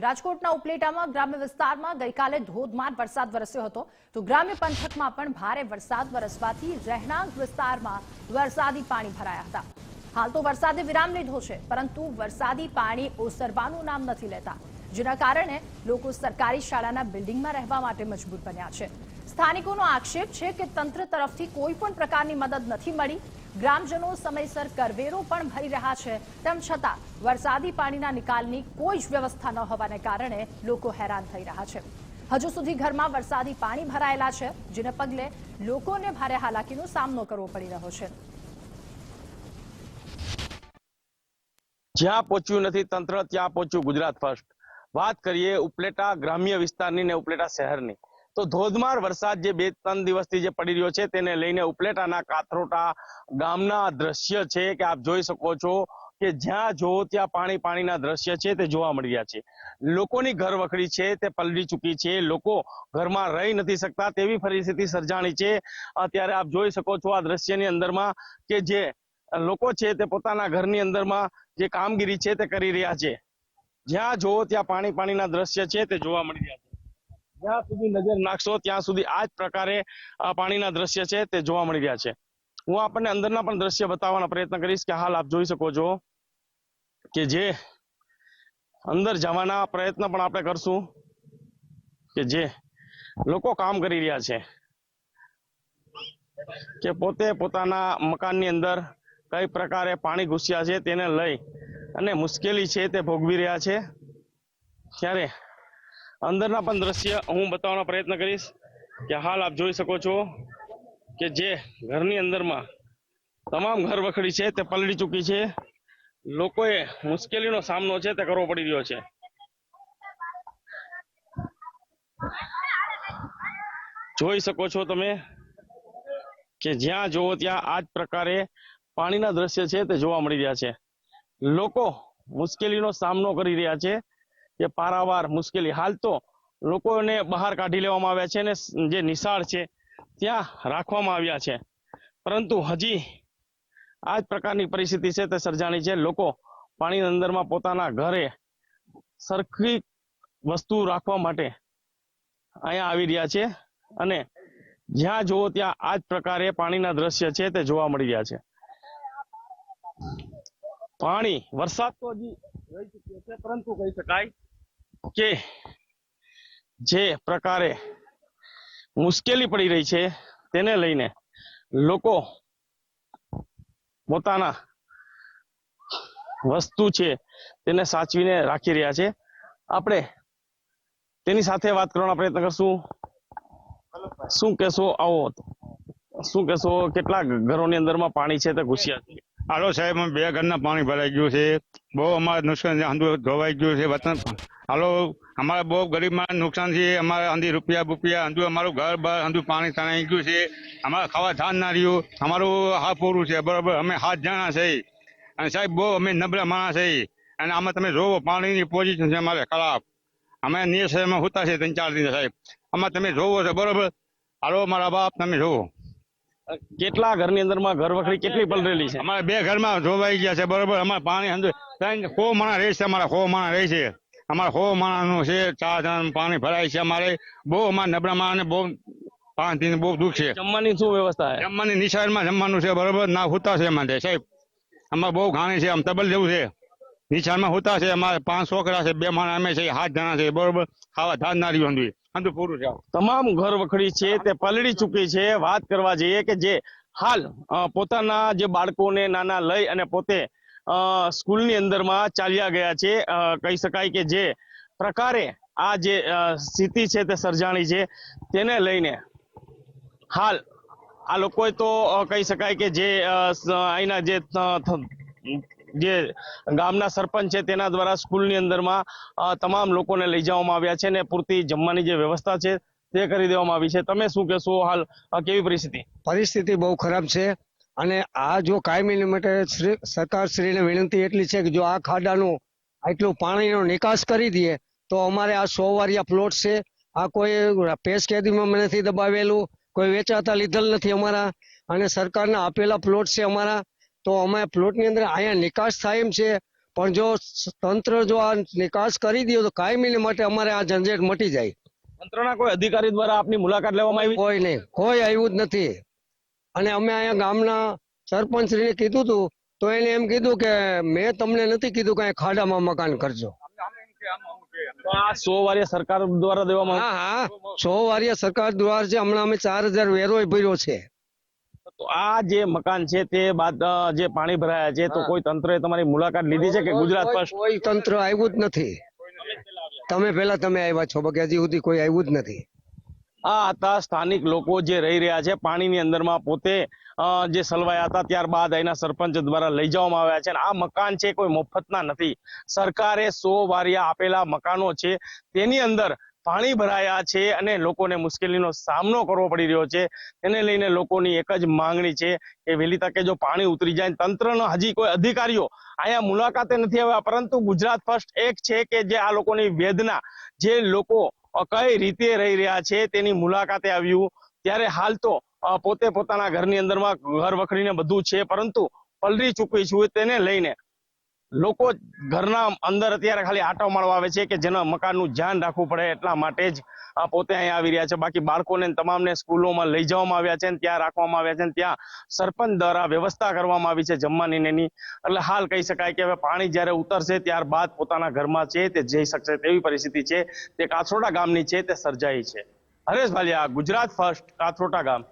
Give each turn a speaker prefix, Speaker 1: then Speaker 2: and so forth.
Speaker 1: રાજકોટના ઉપલેટામાં ગ્રામ્ય વિસ્તારમાં ગઈકાલે ધોધમાર વરસાદ વરસ્યો હતો. તો ગ્રામ્ય પંથકમાં પણ ભારે વરસાદ વરસવાથી રહેણાંક વિસ્તારમાં વરસાદી પાણી ભરાયા હતા. હાલ તો વરસાદે વિરામ લીધો છે, પરંતુ વરસાદી પાણી ઓસરવાનું નામ નથી લેતા. જેના કારણે લોકો સરકારી શાળાના બિલ્ડિંગમાં રહેવા માટે મજબૂર બન્યા છે. સ્થાનિકોનો આક્ષેપ છે કે તંત્ર તરફથી કોઈ પણ પ્રકારની મદદ નથી મળી. ગ્રામજનો સમયસર કરવેરો પણ ભરી રહ્યા છે. તેમ છતાં, વરસાદી પાણીના નિકાલની કોઈ જ વ્યવસ્થા ન હોવાને કારણે લોકો હેરાન થઈ રહ્યા છે. હજુ સુધી ઘરમાં વરસાદી પાણી ભરાયેલા છે, જેને પગલે લોકોને ભારે હાલાકીનો સામનો કરવો પડી રહ્યો છે.
Speaker 2: જ્યાં પહોંચ્યું નથી તંત્ર, ત્યાં પહોંચ્યું ગુજરાત ફર્સ્ટ. વાત કરીએ ઉપલેટા ગ્રામ્ય વિસ્તારની ને ઉપલેટા શહેરની. તો ધોધમાર વરસાદ જે બે ત્રણ દિવસથી જે પડી રહ્યો છે, તેને લઈને ઉપલેટાના કાથરોટા ગામના દ્રશ્ય છે કે આપ જોઈ શકો છો કે જ્યાં જો ત્યાં પાણી પાણીના દ્રશ્ય છે તે જોવા મળી રહ્યા છે. લોકોની ઘર વખરી છે, તે પલળી ચૂકી છે, લોકો ઘરમાં રહી નથી શકતા તેવી પરિસ્થિતિ સર્જાણી છે. અત્યારે આપ જોઈ શકો છો આ દ્રશ્યની અંદરમાં કે જે લોકો છે તે પોતાના ઘરની અંદરમાં જે કામગીરી છે તે કરી રહ્યા છે. જ્યાં જોવો ત્યાં પાણી પાણીના દ્રશ્ય છે તે જોવા મળી રહ્યા છે. જ્યાં સુધી નજર નાખશો, ત્યાં સુધી આ જ પ્રકારે પાણીના દ્રશ્ય છે તે જોવા મળી રહ્યા છે. હું આપણને અંદરના પણ દ્રશ્ય બતાવવાનો પ્રયત્ન કરીશ કે હાલ આપ જોઈ શકો છો કે જે અંદર જવાના પ્રયત્ન પણ આપણે કરશું કે જે લોકો કામ કરી રહ્યા છે કે પોતે પોતાના મકાનની અંદર કઈ પ્રકારે પાણી ઘૂસ્યા છે તેને લઈ અને મુશ્કેલી છે તે ભોગવી રહ્યા છે. ત્યારે અંદરના પણ દ્રશ્ય હું બતાવવાનો પ્રયત્ન કરીશ કે હાલ આપ જોઈ શકો છો કે જે ઘરની અંદરમાં તમામ ઘર વખડી છે તે પલળી ચૂકી છે. લોકોએ મુશ્કેલીનો સામનો છે તે કરવો પડી રહ્યો છે. જોઈ શકો છો તમે કે જ્યાં જોવો ત્યાં આ જ પ્રકારે પાણીના દ્રશ્ય છે તે જોવા મળી રહ્યા છે. લોકો મુશ્કેલીનો સામનો કરી રહ્યા છે. કે પારાવાર, મુશ્કેલી. હાલ તો લોકોને બહાર કાઢી લેવામાં આવ્યા છે અને જે નિશાળ છે, ત્યાં રાખવામાં આવ્યા છે. પરંતુ હજી આ જ પ્રકારની પરિસ્થિતિ છે તે સર્જાણી છે. લોકો પાણીની અંદરમાં પોતાના ઘરે સરખી વસ્તુ રાખવા માટે અહીંયા આવી રહ્યા છે અને જ્યાં જુઓ ત્યાં આ જ પ્રકારે પાણીના દ્રશ્ય છે તે જોવા મળી રહ્યા છે. પાણી, વરસાદ તો હજી રહી ચુક્યો છે, પરંતુ કહી શકાય કે જે પ્રકારે મુશ્કેલી પડી રહી છે તેને લઈને લોકો પોતાના વસ્તુ છે તેને સાચવીને રાખી રહ્યા છે. આપણે તેની સાથે વાત કરવાનો પ્રયત્ન કરશું. શું કહેશો? આવો. શું કહેશો? કેટલા ઘરોની અંદરમાં પાણી છે તે ઘૂસ્યા છે.
Speaker 3: હાલો સાહેબ બે ઘરના પાણી ભરાઈ ગયું છે. બહુ અમારે નુકસાન અંધુ ધોવાઈ ગયું છે, વતન હાલો અમારે બહુ ગરીબમાં નુકસાન છે. અમારે આંધી રૂપિયા બુપિયા, આંધુ અમારું ઘર બહાર આંધુ પાણી તણાઈ ગયું છે. અમારે ખાવા ધાન ના રહ્યું. અમારું હા પૂરું છે, બરોબર. અમે હાથ જણા છે. અને સાહેબ, બહુ અમે નબળા માણસ છે. અને આમાં તમે જોવો, પાણીની પોઝિશન છે અમારે ખરાબ. અમે શહેરમાં હોતા છે, ત્રણ ચાર દિન સાહેબ. આમાં તમે જોવો છો, બરોબર? હાલો મારા બાપ, તમે જોવો.
Speaker 2: કેટલા ઘરની અંદરમાં ઘર વખરી કેટલી પલરેલી છે?
Speaker 3: અમારે બે ઘરમાં ધોવાઈ ગયા છે બરોબર. અમારે પાણી અંદર ત્રણ સો માણસ રહે છે અમારા સો માણા રહે છે. અમારે સો માણસનું છે ચાર જણ પાણી ભરાય છે અમારે. બહુ અમારે નબળા માણસને બહુ પાંચ દિન બહુ દુઃખ છે.
Speaker 2: જમવાની શું વ્યવસ્થા છે?
Speaker 3: જમવાની નિશાળમાં જમવાનું છે બરોબર. ના હોતા છે અમારે સાહેબ. અમારે બહુ ઘાણી છે આમ તબલ જેવું છે. નિશાળમાં હોતા છે અમારે પાંચ છોકરા છે બે માણસ અમે છે હાથ જણા છે બરોબર. ખાવા ધાર ના રહ્યું
Speaker 2: તમામ ઘર વખડી છે, તે પલળી ચૂકી છે. વાત કરવા જઈએ કે જે હાલ પોતાના જે બાળકોને નાના લઈ અને પોતે સ્કૂલની અંદરમાં ચાલ્યા ગયા છે. કહી શકાય કે જે પ્રકારે આ જે સ્થિતિ છે તે સર્જાણી છે. તેને લઈને હાલ આ લોકોએ તો કહી શકાય કે જે અહીંના જે જે ગામના સરપંચ છે તેના દ્વારા સ્કૂલની અંદરમાં તમામ લોકોને લઈ જવામાં આવ્યા છે ને પૂરતી જમવાની જે વ્યવસ્થા છે તે કરી દેવામાં આવી છે. તમે શું કહેશો હાલ કેવી પરિસ્થિતિ?
Speaker 4: પરિસ્થિતિ બહુ ખરાબ છે અને આ જો કાયમી માટે શ્રી સરકાર શ્રીને વિનંતી એટલી છે કે જો આ ખાડાનું આટલું પાણીનો નિકાસ કરી દે તો અમારે આ સો વારિયા પ્લોટ છે, આ કોઈ પેશ કેદીમાં નથી દબાવેલું, કોઈ વેચાતા લીધેલ નથી અમારા અને સરકારના આપેલા પ્લોટ છે અમારા. તો અમે પ્લોટની અંદર અહીંયા નિકાસ થાય એમ છે. પણ જો તંત્ર જો આ નિકાસ કરી દે તો કાયમી માટે અમારે આ ઝંઝટ મટી જાય.
Speaker 2: તંત્રના કોઈ અધિકારી દ્વારા આપની મુલાકાત લેવામાં આવી?
Speaker 4: કોઈ નહીં. કોઈ આવ્યું જ નથી. અને અમે અહીંયા ગામના સરપંચશ્રીને કીધું હતું તો એને એમ કીધું કે મેં તમને નથી કીધું કે ખાડામાં મકાન કરજો.
Speaker 2: આ સો વારિયા સરકાર દ્વારા દેવામાં
Speaker 4: હા હા. સો વાર્ય સરકાર દ્વારા છે હમણાં અમે ચાર હજાર વેરો ભર્યો છે.
Speaker 2: તો આ જે મકાન છે તે બાદ જે પાણી ભરાયા છે તો કોઈ તંત્રએ તમારી મુલાકાત લીધી છે કે ગુજરાત ફર્સ્ટ
Speaker 4: કોઈ તંત્ર આવ્યું જ નથી. તમે પેલા તમે આવ્યા છો બાકી હજી સુધી કોઈ આવ્યું જ નથી.
Speaker 2: આ હતા સ્થાનિક લોકો જે રહી રહ્યા છે પાણીની અંદરમાં પોતે જે સલવાયા હતા ત્યારબાદ અહીંના સરપંચ દ્વારા લઈ જવામાં આવ્યા છે. આ મકાન છે કોઈ મફતના નથી. સરકારે સો વારિયા આપેલા મકાનો છે. તેની અંદર પાણી ભરાયા છે અને લોકોને મુશ્કેલીનો સામનો કરવો પડી રહ્યો છે. તેને લઈને લોકોની એક જ માંગણી છે કે વહેલી તકે જો પાણી ઉતરી જાય તંત્રનો હજી કોઈ અધિકારીઓ અહીંયા મુલાકાતે નથી આવ્યા, પરંતુ ગુજરાત ફર્સ્ટ એક છે કે જે આ લોકોની વેદના જે લોકો કઈ રીતે રહી રહ્યા છે તેની મુલાકાતે આવ્યું. ત્યારે હાલ તો પોતે પોતાના ઘરની અંદરમાં ઘર વખરીને બધું છે, પરંતુ પલરી ચૂકી છું તેને લઈને લોકો ઘરના અંદર અત્યારે ખાલી આટો મારવા આવે છે કે જેના મકાનનું ધ્યાન રાખવું પડે એટલા માટે જ પોતે અહીંયા આવી રહ્યા છે. બાકી બાળકોને તમામને સ્કૂલોમાં લઈ જવામાં આવ્યા છે ત્યાં રાખવામાં આવ્યા છે ત્યાં સરપંચ દ્વારા વ્યવસ્થા કરવામાં આવી છે જમવાની એની. એટલે હાલ કહી શકાય કે હવે પાણી જ્યારે ઉતરશે ત્યારબાદ પોતાના ઘરમાં છે તે જઈ શકશે તેવી પરિસ્થિતિ છે. તે કાથરોટા ગામની છે તે સર્જાઈ છે. હરેશ ભાલિયા ગુજરાત ફર્સ્ટ કાથરોટા ગામ.